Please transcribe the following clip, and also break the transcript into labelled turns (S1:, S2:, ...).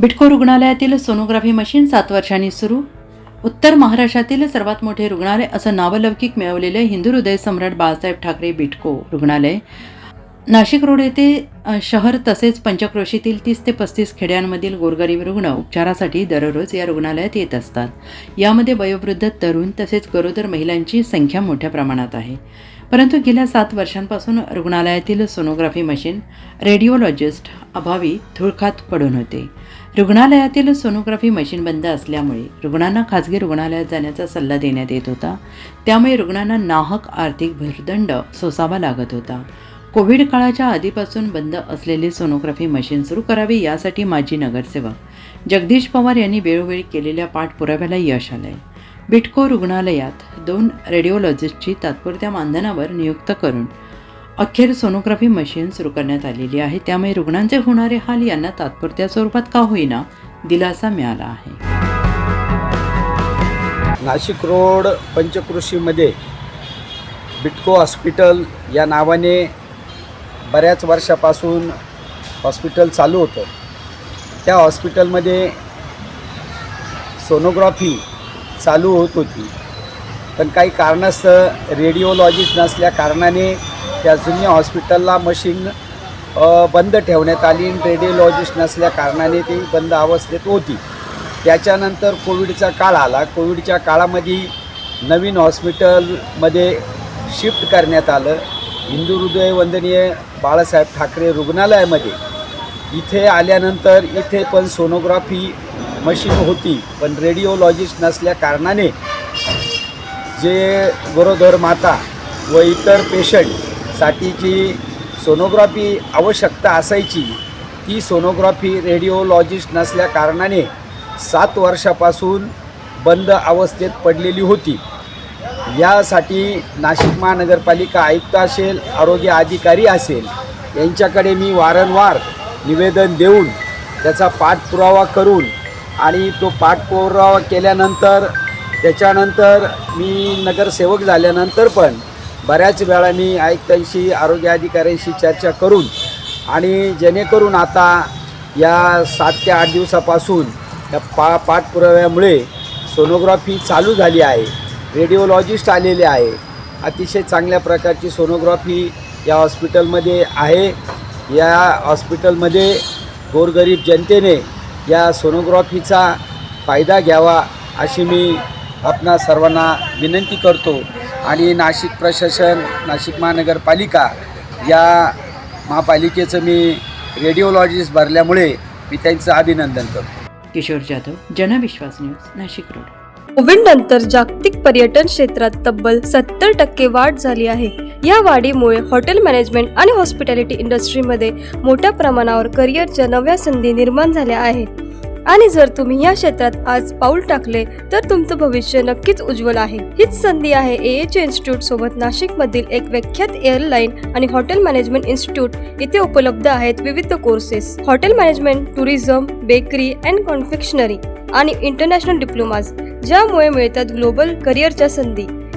S1: बिटको रुग्णालयातील sonography machine सात वर्षांनी सुरू. उत्तर महाराष्ट्रातील सर्वात मोठे रुग्णालय असं नावलौकिक मिळवलेले हिंदू हृदय सम्राट बाळासाहेब ठाकरे बिटको रुग्णालय. नाशिक रोड येथे शहर तसेच पंचक्रोशीतील तीस ते पस्तीस खेड्यांमधील गोरगरीब रुग्ण उपचारासाठी दररोज या रुग्णालयात येत असतात. यामध्ये वयोवृद्ध तरुण तसेच गरोदर महिलांची संख्या मोठ्या प्रमाणात आहे. परंतु गेल्या सात वर्षांपासून रुग्णालयातील सोनोग्राफी मशीन रेडिओलॉजिस्ट अभावी धुळखात पडून होते. रुग्णालयातील सोनोग्राफी मशीन बंद असल्यामुळे रुग्णांना खाजगी रुग्णालयात जाण्याचा सल्ला देण्यात येत होता. त्यामुळे रुग्णांना नाहक आर्थिक भूर्दंड सोसावा लागत होता. कोविड काळाच्या आधीपासून बंद असलेली सोनोग्राफी मशीन सुरू करावी यासाठी माजी नगरसेवक जगदीश पवार यांनी वेळोवेळी केलेल्या पाठपुराव्याला यश आलं आहे बिटको रुग्णालयात दोन रेडिओलॉजिस्टची तात्पुरत्या मानधनावर नियुक्त करून अखेर सोनोग्राफी मशीन सुरू करण्यात आलेली आहे. त्यामुळे रुग्णांचे होणारे हाल यांना तात्पुरत्या स्वरूपात का होईना दिलासा मिळाला आहे.
S2: नाशिक रोड पंचकृषीमध्ये बिटको हॉस्पिटल या नावाने बऱ्याच वर्षापासून हॉस्पिटल चालू होतं. त्या हॉस्पिटलमध्ये सोनोग्राफी चालू होत होती. पण काही कारणास्तव रेडिओलॉजिस्ट नसल्या कारणाने त्या जुन्या हॉस्पिटलला मशीन बंद ठेवण्यात आली आणि रेडिओलॉजिस्ट नसल्या कारणाने ती बंद अवस्थेत होती. त्याच्यानंतर कोविडचा काळ आला. कोविडच्या काळामध्ये नवीन हॉस्पिटलमध्ये शिफ्ट करण्यात आलं. हिंदू हृदय वंदनीय बाळासाहेब ठाकरे रुग्णालयामध्ये. इथे आल्यानंतर इथे पण सोनोग्राफी मशीन होती पण रेडिओलॉजिस्ट नसल्या कारणाने जे गरोदर माता व इतर पेशंटसाठी जी सोनोग्राफी आवश्यकता असायची ती सोनोग्राफी रेडिओलॉजिस्ट नसल्या कारणाने सात वर्षापासून बंद अवस्थेत पडलेली होती. यासाठी नाशिक महानगरपालिका आयुक्त असेल आरोग्य अधिकारी असेल यांच्याकडे मी वारंवार निवेदन देऊन त्याचा पाठपुरावा करून आणि तो पाठपुरावा केल्यानंतर त्याच्यानंतर मी नगरसेवक झाल्यानंतर पण बऱ्याच वेळा मी आयुक्तांशी आरोग्य अधिकाऱ्यांशी चर्चा करून आणि जेणेकरून आता या सात ते आठ दिवसापासून या पा पाठपुराव्यामुळे सोनोग्राफी चालू झाली आहे. रेडिओलॉजिस्ट आलेले आहे. अतिशय चांगल्या प्रकारची सोनोग्राफी या हॉस्पिटलमध्ये आहे. या हॉस्पिटलमध्ये गोरगरीब जनतेने या सोनोग्राफीचा फायदा घ्यावा अशी मी आपणा सर्वांना विनंती करतो. आणि नाशिक प्रशासन नाशिक महानगरपालिका या महापालिकेचं मी रेडिओलॉजिस्ट भरल्यामुळे मी त्यांचं अभिनंदन करतो.
S1: Kishor Jadhav Janvishwas news Nashik road.
S3: Covid नंतर जागतिक पर्यटन क्षेत्रात तब्बल सत्तर टक्के वाढ झाली आहे. या वाढीमुळे हॉटेल मॅनेजमेंट आणि हॉस्पिटॅलिटी इंडस्ट्रीमध्ये मोठ्या प्रमाणावर करिअरच्या नव्या संधी निर्माण झाल्या आहेत. आणि जर तुम्ही या क्षेत्रात आज पाऊल टाकले तर तुमचं भविष्य नक्कीच उज्ज्वल आहे. हीच संधी आहे ए इन्स्टिट्यूट सोबत नाशिक मधील एक विख्यात एअरलाईन आणि हॉटेल मॅनेजमेंट इन्स्टिट्यूट. इथे उपलब्ध आहेत विविध courses. Hotel management tourism bakery and confectionery आणि इंटरनॅशनल डिप्लोमाज ज्यामुळे मिळतात ग्लोबल करिअरच्या संधी.